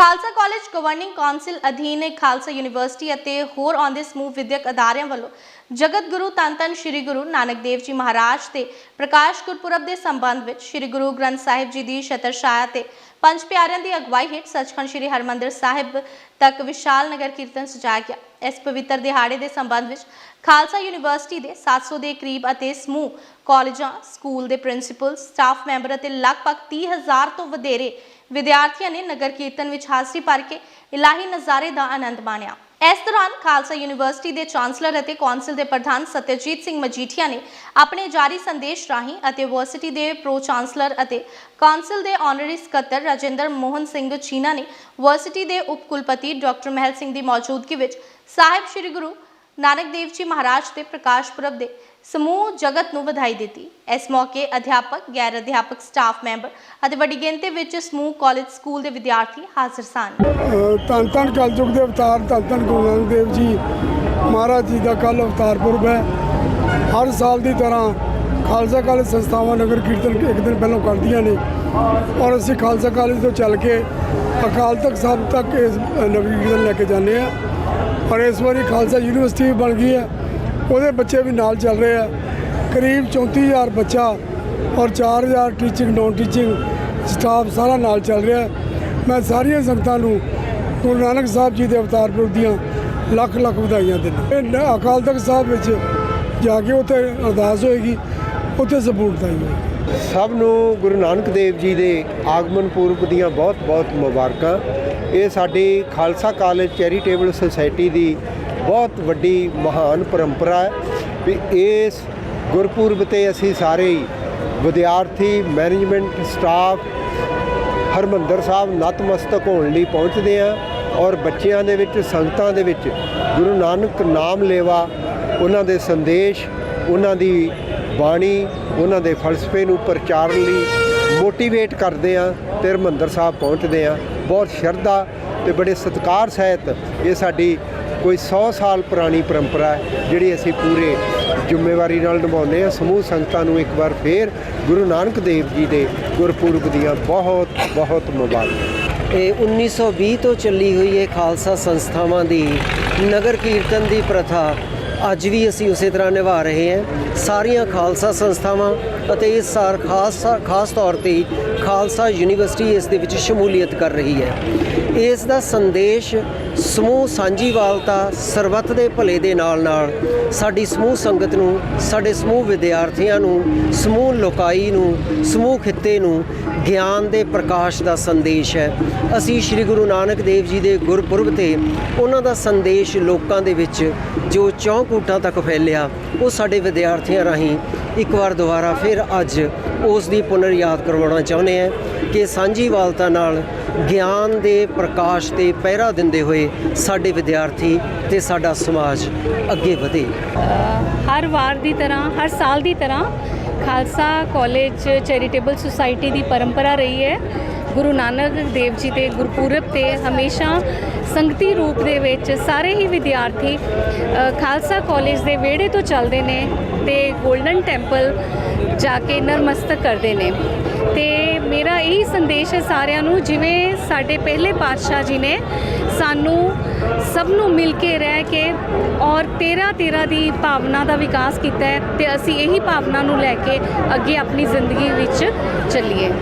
Khalsa college governing council ਅਧੀਨ Khalsa university ਅਤੇ ਹੋਰ ਆਉਂਦੇ ਸਮੂਹ ਵਿਦਿਅਕ ਅਦਾਰਿਆਂ ਵੱਲੋਂ ਜਗਤ ਗੁਰੂ ਤਨ ਧੰਨ ਸ੍ਰੀ ਗੁਰੂ ਨਾਨਕ ਦੇਵ ਜੀ ਮਹਾਰਾਜ ਦੇ ਪ੍ਰਕਾਸ਼ ਗੁਰਪੁਰਬ ਦੇ ਸੰਬੰਧ ਵਿੱਚ ਸ੍ਰੀ ਗੁਰੂ ਗ੍ਰੰਥ ਸਾਹਿਬ ਜੀ ਦੀ ਛਤਰ ਤੇ ਪੰਜ ਪਿਆਰਿਆਂ ਦੀ ਅਗਵਾਈ ਹੇਠ ਸੱਚਖੰਡ ਸ੍ਰੀ ਹਰਮੰਦਰ ਸਾਹਿਬ ਤੱਕ ਵਿਸ਼ਾਲ ਨਗਰ ਕੀਰਤਨ ਸਜਾਇਆ ਗਿਆ। ਇਸ ਪਵਿੱਤਰ ਦਿਹਾੜੇ ਦੇ ਸੰਬੰਧ ਵਿੱਚ ਖਾਲਸਾ ਯੂਨੀਵਰਸਿਟੀ ਦੇ 700 ਦੇ ਕਰੀਬ ਅਤੇ ਸਮੂਹ, ਕਾਲਜਾਂ, ਸਕੂਲ ਦੇ ਪ੍ਰਿੰਸੀਪਲ, ਸਟਾਫ ਮੈਂਬਰ ਅਤੇ ਲਗਭਗ 30000 ਤੋਂ ਵਧੇਰੇ ਵਿਦਿਆਰਥੀਆਂ ਨੇ ਨਗਰ ਕੀਰਤਨ ਵਿੱਚ ਹਾਜ਼ਰੀ ਭਰ ਕੇ ਇਲਾਹੀ ਨਜ਼ਾਰੇ ਦਾ ਆਨੰਦ ਮਾਣਿਆ। ਇਸ ਦੌਰਾਨ ਖਾਲਸਾ ਯੂਨੀਵਰਸਿਟੀ ਦੇ ਚਾਂਸਲਰ ਅਤੇ ਕੌਂਸਲ ਦੇ ਪ੍ਰਧਾਨ ਸਤਿਆਜੀਤ ਸਿੰਘ ਮਜੀਠੀਆ ਨੇ ਆਪਣੇ ਜਾਰੀ ਸੰਦੇਸ਼ ਰਾਹੀਂ ਅਤੇ ਯੂਨੀਵਰਸਿਟੀ ਦੇ ਪ੍ਰੋ ਚਾਂਸਲਰ ਅਤੇ ਕੌਂਸਲ ਦੇ ਆਨਰਰੀ ਸਕੱਤਰ ਰਾਜਿੰਦਰ ਮੋਹਨ ਸਿੰਘ ਚੀਨਾ ਨੇ ਯੂਨੀਵਰਸਿਟੀ ਦੇ ਉਪ ਕੁਲਪਤੀ ਡਾਕਟਰ ਮਹਿਲ ਸਿੰਘ ਦੀ ਮੌਜੂਦਗੀ ਵਿੱਚ ਸਾਹਿਬ ਸ੍ਰੀ ਗੁਰੂ ਨਾਨਕ ਦੇਵ ਜੀ ਮਹਾਰਾਜ ਦੇ ਪ੍ਰਕਾਸ਼ ਪੁਰਬ ਦੇ ਸਮੂਹ ਜਗਤ ਨੂੰ ਵਧਾਈ ਦਿੱਤੀ। ਇਸ ਮੌਕੇ ਅਧਿਆਪਕ ਗੈਰ ਅਧਿਆਪਕ ਸਟਾਫ ਮੈਂਬਰ ਅਤੇ ਵੱਡੀ ਗਿਣਤੀ ਵਿੱਚ ਸਮੂਹ ਕਾਲਜ ਸਕੂਲ ਦੇ ਵਿਦਿਆਰਥੀ ਹਾਜ਼ਰ ਸਨ। ਅ, ਧੰਨ ਧੰਨ ਕਲਯੁਗ ਦੇ ਅਵਤਾਰ ਧੰਨ ਧੰਨ ਗੁਰੂ ਨਾਨਕ ਦੇਵ ਜੀ ਮਹਾਰਾਜ ਜੀ ਦਾ ਕੱਲ ਅਵਤਾਰ ਪੁਰਬ ਹੈ। ਹਰ ਸਾਲ ਦੀ ਤਰ੍ਹਾਂ ਖਾਲਸਾ ਕਾਲਜ ਸੰਸਥਾਵਾਂ ਨਗਰ ਕੀਰਤਨ ਇੱਕ ਦਿਨ ਪਹਿਲਾਂ ਕਰਦੀਆਂ ਨੇ ਔਰ ਅਸੀਂ ਖਾਲਸਾ ਕਾਲਜ ਤੋਂ ਚੱਲ ਕੇ ਅਕਾਲ ਤਖਤ ਸਾਹਿਬ ਤੱਕ ਇਸ ਨਗਰ ਕੀਰਤਨ ਲੈ ਕੇ ਜਾਂਦੇ ਆ ਔਰ ਇਸ ਵਾਰੀ ਖਾਲਸਾ ਯੂਨੀਵਰਸਿਟੀ ਵੀ ਬਣ ਗਈ ਹੈ। ਉਹਦੇ ਬੱਚੇ ਵੀ ਨਾਲ ਚੱਲ ਰਹੇ ਆ। ਕਰੀਬ 34000 ਬੱਚਾ ਔਰ 4000 ਟੀਚਿੰਗ ਨੋਨ ਟੀਚਿੰਗ ਸਟਾਫ ਸਾਰਾ ਨਾਲ ਚੱਲ ਰਿਹਾ। ਮੈਂ ਸਾਰੀਆਂ ਸੰਗਤਾਂ ਨੂੰ ਗੁਰੂ ਨਾਨਕ ਸਾਹਿਬ ਜੀ ਦੇ ਅਵਤਾਰ ਪੁਰਬ ਦੀਆਂ ਲੱਖ ਲੱਖ ਵਧਾਈਆਂ ਦਿੰਦਾ। ਅਕਾਲ ਤਖਤ ਸਾਹਿਬ ਵਿੱਚ ਜਾ ਕੇ ਉੱਥੇ ਅਰਦਾਸ ਹੋਏਗੀ। ਉੱਥੇ ਸਪੂਰਤ ਆਈ ਹੋਏਗੀ। ਸਭ ਨੂੰ ਗੁਰੂ ਨਾਨਕ ਦੇਵ ਜੀ ਦੇ ਆਗਮਨ ਪੁਰਬ ਦੀਆਂ ਬਹੁਤ-ਬਹੁਤ ਮੁਬਾਰਕਾਂ। ਇਹ ਸਾਡੀ ਖਾਲਸਾ ਕਾਲਜ ਚੈਰੀਟੇਬਲ ਸੁਸਾਇਟੀ ਦੀ ਬਹੁਤ ਵੱਡੀ ਮਹਾਨ ਪਰੰਪਰਾ ਹੈ ਵੀ ਇਸ ਗੁਰਪੁਰਬ ਤੇ ਅਸੀਂ ਸਾਰੇ ਵਿਦਿਆਰਥੀ ਮੈਨੇਜਮੈਂਟ ਸਟਾਫ ਹਰਮੰਦਰ ਸਾਹਿਬ ਨਤਮਸਤਕ ਹੋਣ ਲਈ ਪਹੁੰਚਦੇ ਆ ਔਰ ਬੱਚਿਆਂ ਦੇ ਵਿੱਚ, ਸੰਗਤਾਂ ਦੇ ਵਿੱਚ ਗੁਰੂ ਨਾਨਕ ਨਾਮ ਲੇਵਾ ਉਹਨਾਂ ਦੇ ਸੰਦੇਸ਼ ਉਹਨਾਂ ਦੀ ਬਾਣੀ, ਉਹਨਾਂ ਦੇ ਫਲਸਫੇ ਨੂੰ ਪ੍ਰਚਾਰਨ ਲਈ ਮੋਟੀਵੇਟ ਕਰਦੇ ਆ ਤੇ ਹਰਮੰਦਰ ਸਾਹਿਬ ਪਹੁੰਚਦੇ ਆ ਬਹੁਤ ਸ਼ਰਧਾ ਤੇ ਬੜੇ ਸਤਿਕਾਰ ਸਹਿਤ ਇਹ ਸਾਡੀ ਕੋਈ 100 ਸਾਲ ਪੁਰਾਣੀ ਪਰੰਪਰਾ ਹੈ, ਜਿਹੜੀ ਅਸੀਂ ਪੂਰੇ ਜ਼ਿੰਮੇਵਾਰੀ ਨਾਲ ਨਿਭਾਉਂਦੇ ਹਾਂ। ਸਮੂਹ ਸੰਗਤਾਂ ਨੂੰ ਇੱਕ ਵਾਰ ਫੇਰ ਗੁਰੂ ਨਾਨਕ ਦੇਵ ਜੀ ਦੇ ਗੁਰਪੁਰਬ ਦੀਆਂ ਬਹੁਤ ਬਹੁਤ ਮੁਬਾਰਕਾਂ। ਇਹ 1920 ਤੋਂ ਚੱਲੀ ਹੋਈ ਇਹ ਖਾਲਸਾ ਸੰਸਥਾਵਾਂ ਦੀ ਨਗਰ ਕੀਰਤਨ ਦੀ ਪ੍ਰਥਾ ਅੱਜ ਵੀ ਅਸੀਂ ਉਸੇ ਤਰ੍ਹਾਂ ਨਿਭਾ ਰਹੇ ਹਾਂ। ਸਾਰੀਆਂ ਖਾਲਸਾ ਸੰਸਥਾਵਾਂ ਅਤੇ ਇਸ ਸਾਰ ਖਾਸ ਖਾਸ ਤੌਰ ਤੇ ਖਾਲਸਾ ਯੂਨੀਵਰਸਿਟੀ ਇਸ ਦੇ ਵਿੱਚ ਸ਼ਮੂਲੀਅਤ ਕਰ ਰਹੀ ਹੈ। ਇਸ ਦਾ ਸੰਦੇਸ਼ ਸਮੂਹ ਸਾਂਝੀਵਾਲਤਾ ਸਰਬੱਤ ਦੇ ਭਲੇ ਦੇ ਨਾਲ ਨਾਲ ਸਾਡੀ ਸਮੂਹ ਸੰਗਤ ਨੂੰ, ਸਾਡੇ ਸਮੂਹ ਵਿਦਿਆਰਥੀਆਂ ਨੂੰ, ਸਮੂਹ ਲੋਕਾਈ ਨੂੰ, ਸਮੂਹ ਖਿੱਤੇ ਨੂੰ ਗਿਆਨ ਦੇ ਪ੍ਰਕਾਸ਼ ਦਾ ਸੰਦੇਸ਼ ਹੈ। ਅਸੀਂ ਸ੍ਰੀ ਗੁਰੂ ਨਾਨਕ ਦੇਵ ਜੀ ਦੇ ਗੁਰਪੁਰਬ ਤੇ ਉਹਨਾਂ ਦਾ ਸੰਦੇਸ਼ ਲੋਕਾਂ ਦੇ ਵਿੱਚ ਜੋ ਚੌਂਕੂਟਾਂ ਤੱਕ ਫੈਲਿਆ, ਉਹ ਸਾਡੇ ਵਿਦਿਆਰਥੀਆਂ ਰਾਹੀਂ ਇੱਕ ਵਾਰ ਦੁਬਾਰਾ ਫਿਰ ਅੱਜ ਉਸ ਦੀ ਪੁਨਰ ਯਾਦ ਕਰਵਾਉਣਾ ਚਾਹੁੰਦੇ ਹਾਂ ਕਿ ਸਾਂਝੀਵਾਲਤਾ ਨਾਲ ਗਿਆਨ ਦੇ ਪ੍ਰਕਾਸ਼ ਤੇ ਪਹਿਰਾ ਦਿੰਦੇ ਹੋਏ ਸਾਡੇ ਵਿਦਿਆਰਥੀ ਤੇ ਸਾਡਾ ਸਮਾਜ ਅੱਗੇ ਵਧੇ। ਹਰ ਵਾਰ ਦੀ ਤਰ੍ਹਾਂ, ਹਰ ਸਾਲ ਦੀ ਤਰ੍ਹਾਂ ਖਾਲਸਾ ਕਾਲਜ ਚੈਰੀਟੇਬਲ ਸੁਸਾਇਟੀ ਦੀ ਪਰੰਪਰਾ ਰਹੀ ਹੈ। ਗੁਰੂ ਨਾਨਕ ਦੇਵ ਜੀ ਦੇ ਗੁਰਪੁਰਬ ਤੇ ਹਮੇਸ਼ਾ ਸੰਗਤੀ ਰੂਪ ਦੇ ਵਿੱਚ ਸਾਰੇ ਹੀ ਵਿਦਿਆਰਥੀ ਖਾਲਸਾ ਕਾਲਜ ਦੇ ਵਿਹੜੇ ਤੋਂ ਚੱਲਦੇ ਨੇ ਤੇ ਗੋਲਡਨ ਟੈਂਪਲ ਜਾ ਕੇ ਨਰਮਸਤਕ ਕਰਦੇ ਨੇ। ਤੇ ਮੇਰਾ ਇਹੀ ਸੰਦੇਸ਼ ਹੈ ਸਾਰਿਆਂ ਨੂੰ, ਜਿਵੇਂ ਸਾਡੇ ਪਹਿਲੇ ਪਾਤਸ਼ਾਹ ਜੀ ਨੇ ਸਾਨੂੰ ਸਭ ਨੂੰ ਮਿਲ ਕੇ ਰਹਿ ਕੇ ਔਰ 13 13 ਦੀ ਭਾਵਨਾ ਦਾ ਵਿਕਾਸ ਕੀਤਾ ਹੈ ਤੇ ਅਸੀਂ ਇਹੀ ਭਾਵਨਾ ਨੂੰ ਲੈ ਕੇ ਅੱਗੇ ਆਪਣੀ ਜ਼ਿੰਦਗੀ ਵਿੱਚ ਚੱਲੀਏ।